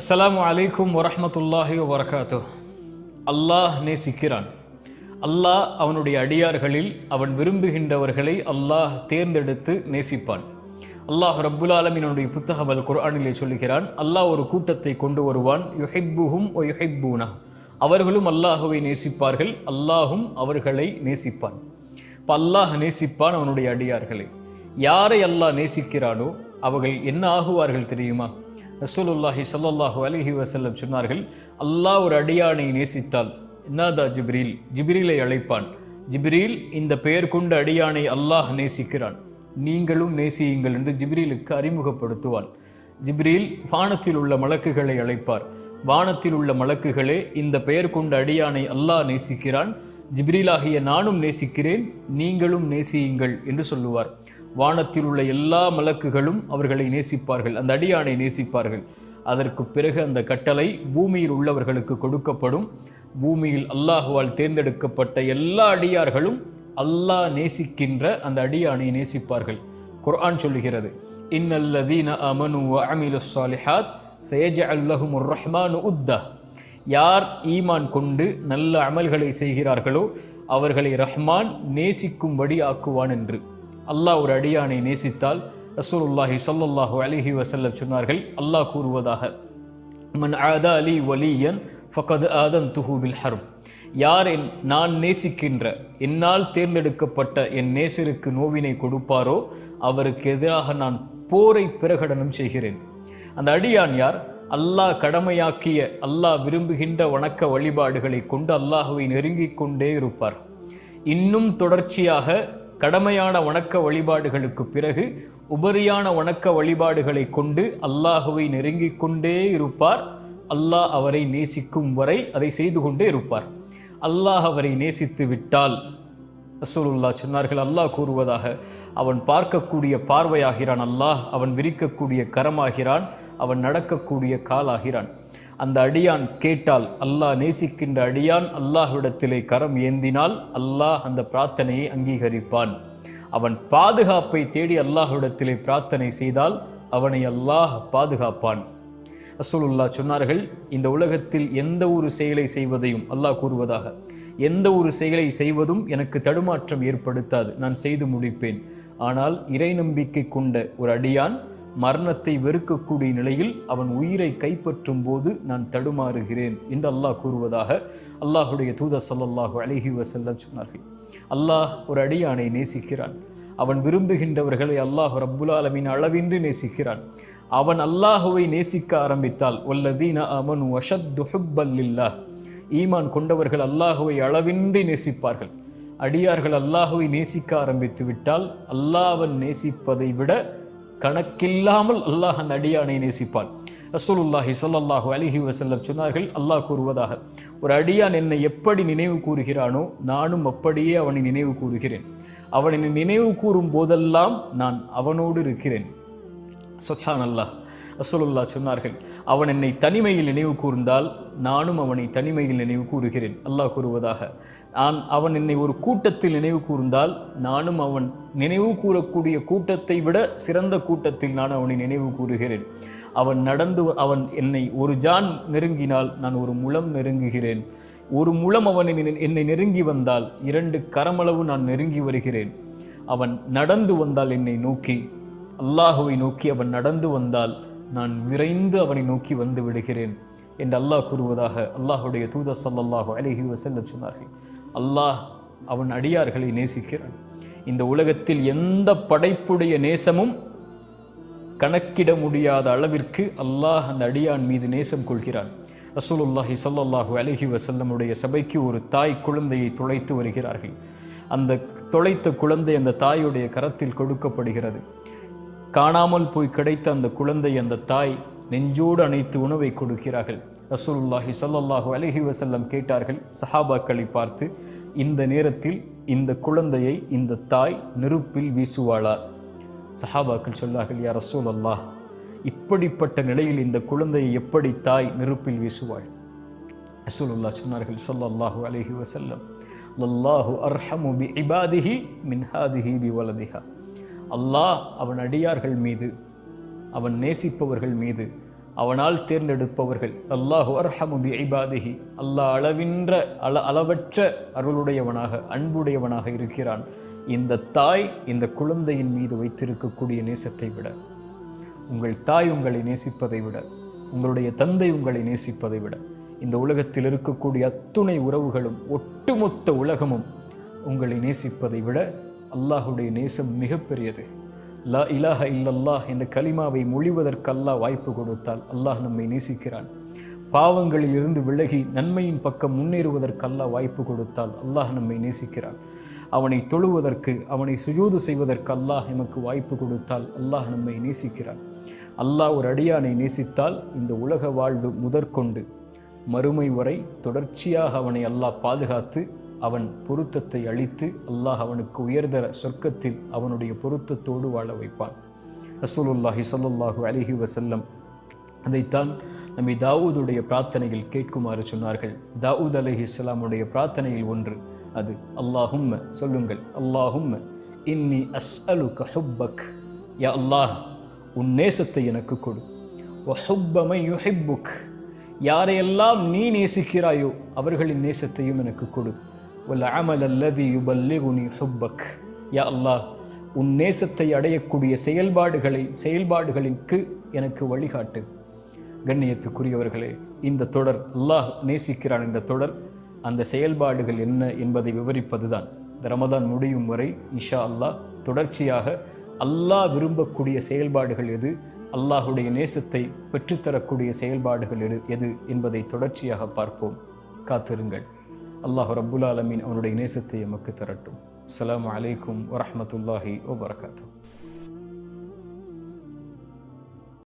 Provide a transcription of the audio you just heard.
அஸ்லாம் அலைக்கும் வரமத்துல்லாஹி வரகாத்து அல்லாஹ் நேசிக்கிறான். அல்லாஹ் அவனுடைய அடியார்களில் அவன் விரும்புகின்றவர்களை அல்லாஹ் தேர்ந்தெடுத்து நேசிப்பான். அல்லாஹ் ரப்புல் ஆலமீனுடைய புத்தகம் அல் குர்ஆனிலே சொல்லுகிறான் அல்லாஹ் ஒரு கூட்டத்தை கொண்டு வருவான் யுஹிப்புஹும் ஒ யுஹிப்பூனா. அவர்களும் அல்லாஹுவை நேசிப்பார்கள் அல்லாஹும் அவர்களை நேசிப்பான். இப்போ அல்லாஹ் நேசிப்பான் அவனுடைய அடியார்களை. யாரை அல்லாஹ் நேசிக்கிறானோ அவர்கள் என்ன ஆகுவார்கள் தெரியுமா? ரசூலுல்லாஹி ஸல்லல்லாஹு அலிஹி வசல்லம் சொன்னார்கள் அல்லாஹ் ஒரு அடியானை நேசித்தால் என்னாதா ஜிப்ரீல்? ஜிப்ரீலை அழைப்பான். ஜிப்ரீல் இந்த பெயர் கொண்ட அடியானை அல்லாஹ் நேசிக்கிறான். நீங்களும் நேசியுங்கள் என்று ஜிப்ரீலுக்கு அறிமுகப்படுத்துவான். ஜிப்ரீல் வானத்தில் உள்ள மலக்குகளை அழைப்பார். வானத்தில் உள்ள மலக்குகளே இந்த பெயர் கொண்ட அடியானை அல்லாஹ் நேசிக்கிறான். ஜிப்ரீலாகிய நானும் நேசிக்கிறேன் நீங்களும் நேசியுங்கள் என்று சொல்லுவார். வானத்தில் உள்ள எல்லா மலக்குகளும் அவர்களை நேசிப்பார்கள். அந்த அடியானை நேசிப்பார்கள். அதற்கு பிறகு அந்த கட்டளை பூமியில் உள்ளவர்களுக்கு கொடுக்கப்படும். பூமியில் அல்லாஹுவால் தேர்ந்தெடுக்கப்பட்ட எல்லா அடியார்களும் அல்லாஹ் நேசிக்கின்ற அந்த அடியானை நேசிப்பார்கள். குர்ஆன் சொல்லுகிறது இன்னல்லதீன அமனு அமிலு சாலிஹாத் சயஜஅல் லஹுமுர் ரஹ்மான் உத்தா யார் ஈமான் கொண்டு நல்ல அமல்களை செய்கிறார்களோ அவர்களை ரஹ்மான் நேசிக்கும்படி ஆக்குவான் என்று. அல்லாஹ் ஒரு அடியானை நேசித்தால் ரசூலுல்லாஹி சல்லுல்லாஹு அலிஹி வசல்லம் சொன்னார்கள் அல்லாஹ் கூறுவதாக மன் ஆதா அலி வலியன் ஃபகத் ஆதன் துஹூபில் ஹரும். ஹர்ப் யார் என் நான் நேசிக்கின்ற என்னால் தேர்ந்தெடுக்கப்பட்ட என் நேசருக்கு நோவினை கொடுப்பாரோ அவருக்கு எதிராக நான் போரை பிரகடனம் செய்கிறேன். அந்த அடியான் யார்? அல்லாஹ் கடமையாக்கிய அல்லாஹ் விரும்புகின்ற வணக்க வழிபாடுகளை கொண்டு அல்லாஹுவை நெருங்கிக் கொண்டே இருப்பார். இன்னும் தொடர்ச்சியாக கடமையான வணக்க வழிபாடுகளுக்கு பிறகு உபரியான வணக்க வழிபாடுகளை கொண்டு அல்லாஹுவை நெருங்கிக் கொண்டே இருப்பார். அல்லாஹ் அவரை நேசிக்கும் வரை அதை செய்து கொண்டே இருப்பார். அல்லாஹ் அவரை நேசித்து விட்டால் ரசூலுல்லா சொன்னார்கள் அல்லாஹ் கூறுவதாக அவன் பார்க்கக்கூடிய பார்வையாகிறான் அல்லாஹ் அவன் விரிக்கக்கூடிய கரமாகிறான். அவன் நடக்கக்கூடிய காலாகிறான் அந்த அடியான் கேட்டால் அல்லாஹ் நேசிக்கின்ற அடியான் அல்லாஹ்விடத்திலே கரம் ஏந்தினால் அல்லாஹ் அந்த பிரார்த்தனையை அங்கீகரிப்பான். அவன் பாதுகாப்பை தேடி அல்லாஹ்விடத்திலே பிரார்த்தனை செய்தால் அவனை அல்லாஹ் பாதுகாப்பான். ரசூலுல்லா சொன்னார்கள் இந்த உலகத்தில் எந்த ஒரு செயலை செய்வதையும் அல்லாஹ் கூறுவதாக எந்த ஒரு செயலை செய்வதும் எனக்கு தடுமாற்றம் ஏற்படுத்தாது. நான் செய்து முடிப்பேன். ஆனால் இறை நம்பிக்கை கொண்ட ஒரு அடியான் மரணத்தை வெறுக்கக்கூடிய நிலையில் அவன் உயிரை கைப்பற்றும் போது நான் தடுமாறுகிறேன் என்று அல்லாஹ் கூறுவதாக அல்லாஹுடைய தூத ஸல்லல்லாஹு அழகி வசல்லம் சொன்னார்கள். அல்லாஹ் ஒரு அடியானை நேசிக்கிறான். அவன் விரும்புகின்றவர்களை அல்லாஹ் ரப்புலாலமின் அளவின்றி நேசிக்கிறான். அவன் அல்லாஹுவை நேசிக்க ஆரம்பித்தால் வல்லதீன அமனு வஷத்து ஈமான் கொண்டவர்கள் அல்லாஹுவை அளவின்றி நேசிப்பார்கள். அடியார்கள் அல்லாஹுவை நேசிக்க ஆரம்பித்து விட்டால் அல்லாஹ் அவன் நேசிப்பதை விட கணக்கில்லாமல் அல்லாஹ் அந்த அடியானை நேசிப்பான். ரசூலுல்லாஹி சொல்லல்லாஹு அலிஹி வசல்லம் சொன்னார்கள் அல்லாஹ் கூறுவதாக ஒரு அடியான் என்னை எப்படி நினைவு கூறுகிறானோ நானும் அப்படியே அவனை நினைவு கூறுகிறேன். அவனை நினைவு கூறும் போதெல்லாம் நான் அவனோடு இருக்கிறேன். சுஹான் அல்லாஹ் ரசோலுல்லா சொன்னார்கள் அவன் என்னை தனிமையில் நினைவு கூர்ந்தால் நானும் அவனை தனிமையில் நினைவு கூறுகிறேன். அல்லாஹ் கூறுவதாக நான் அவன் என்னை ஒரு கூட்டத்தில் நினைவு கூர்ந்தால் நானும் அவன் நினைவு கூறக்கூடிய கூட்டத்தை விட சிறந்த கூட்டத்தில் நான் அவனை நினைவு கூறுகிறேன். அவன் நடந்து அவன் என்னை ஒரு ஜான் நெருங்கினால் நான் ஒரு முளம் நெருங்குகிறேன். ஒரு முளம் அவன் என்னை நெருங்கி வந்தால் இரண்டு கரமளவு நான் நெருங்கி வருகிறேன். அவன் நடந்து வந்தால் என்னை நோக்கி அல்லாஹுவை நோக்கி அவன் நடந்து வந்தால் நான் விரைந்து அவனை நோக்கி வந்து விடுகிறேன் என்று அல்லாஹ் கூறுவதாக அல்லாஹுடைய தூத ஸல்லல்லாஹு அலைஹி வஸல்லம் சொன்னார்கள். அல்லாஹ் அவன் அடியார்களை நேசிக்கிறான். இந்த உலகத்தில் எந்த படைப்புடைய நேசமும் கணக்கிட முடியாத அளவிற்கு அல்லாஹ் அந்த அடியான் மீது நேசம் கொள்கிறான். ரசூலுல்லாஹி ஸல்லல்லாஹு அலஹி வசல்லமுடைய சபைக்கு ஒரு தாய் குழந்தையை துளைத்து வருகிறார்கள். அந்த தொலைத்த குழந்தை அந்த தாயுடைய கரத்தில் கொடுக்கப்படுகிறது. காணாமல் போய் கிடைத்த அந்த குழந்தை அந்த தாய் நெஞ்சோடு அணைத்து உணவை கொடுக்கிறார்கள். ரசூலுல்லாஹி ஸல்லல்லாஹு அலஹி வசல்லம் கேட்டார்கள் சஹாபாக்களை பார்த்து இந்த நேரத்தில் இந்த குழந்தையை இந்த தாய் நெருப்பில் வீசுவாளா? சஹாபாக்கள் சொல்லார்கள் யா ரசூல் அல்லாஹ் இப்படிப்பட்ட நிலையில் இந்த குழந்தையை எப்படி தாய் நெருப்பில் வீசுவாள்? ரசூலுல்லா சொன்னார்கள் சொல்லல்லாஹு அலஹி வசல்லம் லல்லாஹு அர்ஹமு பி இபாதிஹி மின்ஹாதிஹி பி வலதிஹா. அல்லாஹ் அவன் அடியார்கள் மீது அவன் நேசிப்பவர்கள் மீது அவனால் தேர்ந்தெடுப்பவர்கள். அல்லாஹு அர்ஹமுபி ஐபாதிஹி அல்லாஹ் அளவின்ற அள அளவற்ற அருளுடையவனாக அன்புடையவனாக இருக்கிறான். இந்த தாய் இந்த குழந்தையின் மீது வைத்திருக்கக்கூடிய நேசத்தை விட உங்கள் தாய் உங்களை நேசிப்பதை விட உங்களுடைய தந்தை உங்களை நேசிப்பதை விட இந்த உலகத்தில் இருக்கக்கூடிய அத்துணை உறவுகளும் ஒட்டுமொத்த உலகமும் உங்களை நேசிப்பதை விட அல்லாஹுடைய நேசம் மிகப்பெரியது. லா இலாஹ இல்லல்லாஹ் என்ற கலிமாவை மொழிவதற்கல்லா வாய்ப்பு கொடுத்தால் அல்லாஹ் நம்மை நேசிக்கிறான். பாவங்களில் இருந்து விலகி நன்மையின் பக்கம் முன்னேறுவதற்கல்லா வாய்ப்பு கொடுத்தால் அல்லாஹ் நம்மை நேசிக்கிறான். அவனை தொழுவதற்கு அவனை சுஜூது செய்வதற்கு அல்லாஹ் எமக்கு வாய்ப்பு கொடுத்தால் அல்லாஹ் நம்மை நேசிக்கிறான். அல்லாஹ் ஒரு அடியானை நேசித்தால் இந்த உலக வாழ்வு முதற்கொண்டு மறுமை வரை தொடர்ச்சியாக அவனை அல்லாஹ் பாதுகாத்து அவன் பொருத்தத்தை அழித்து அல்லாஹ் அவனுக்கு உயர்தர சொர்க்கத்தில் அவனுடைய பொருத்தத்தோடு வாழ வைப்பான். ரசூலுல்லாஹி சொல்லுல்லாஹு அலிஹி வசல்லம் அதைத்தான் நம்மை தாவூதுடைய பிரார்த்தனையில் கேட்குமாறு சொன்னார்கள். தாவூத் அலஹி இஸ்லாமுடைய பிரார்த்தனையில் ஒன்று அது அல்லாஹும்ம சொல்லுங்கள் அல்லாஹும்ம இன்னி அஸ்அலுக ஹுப்பக். யா அல்லாஹ் உன் நேசத்தை எனக்கு கொடு. ஒஹுப்பமை யுஹிப்புக். யாரையெல்லாம் நீ நேசிக்கிறாயோ அவர்களின் நேசத்தையும் எனக்கு கொடு. அமல் அல்லதி யுபல்லிகுனி ஹுப்பக் யா அல்லாஹ் உன் நேசத்தை அடையக்கூடிய செயல்பாடுகளை செயல்பாடுகளுக்கு எனக்கு வழிகாட்டு. கண்ணியத்துக்குரியவர்களே இந்த தொடர் அல்லாஹ் நேசிக்கிறான். இந்த தொடர் அந்த செயல்பாடுகள் என்ன என்பதை விவரிப்பதுதான். இந்த ரமதான் முடியும் வரை இஷா அல்லாஹ் தொடர்ச்சியாக அல்லாஹ் விரும்பக்கூடிய செயல்பாடுகள் எது அல்லாஹுடைய நேசத்தை பெற்றுத்தரக்கூடிய செயல்பாடுகள் எது எது என்பதை தொடர்ச்சியாக பார்ப்போம். காத்திருங்கள். அல்லாஹ் ரப்புல் ஆலமீன் அவனுடைய நேசத்தை எமக்கு தரட்டும் அஸ்ஸலாமு அலைக்கும் வரஹ்மத்துல்லாஹி வபரகாத்துஹு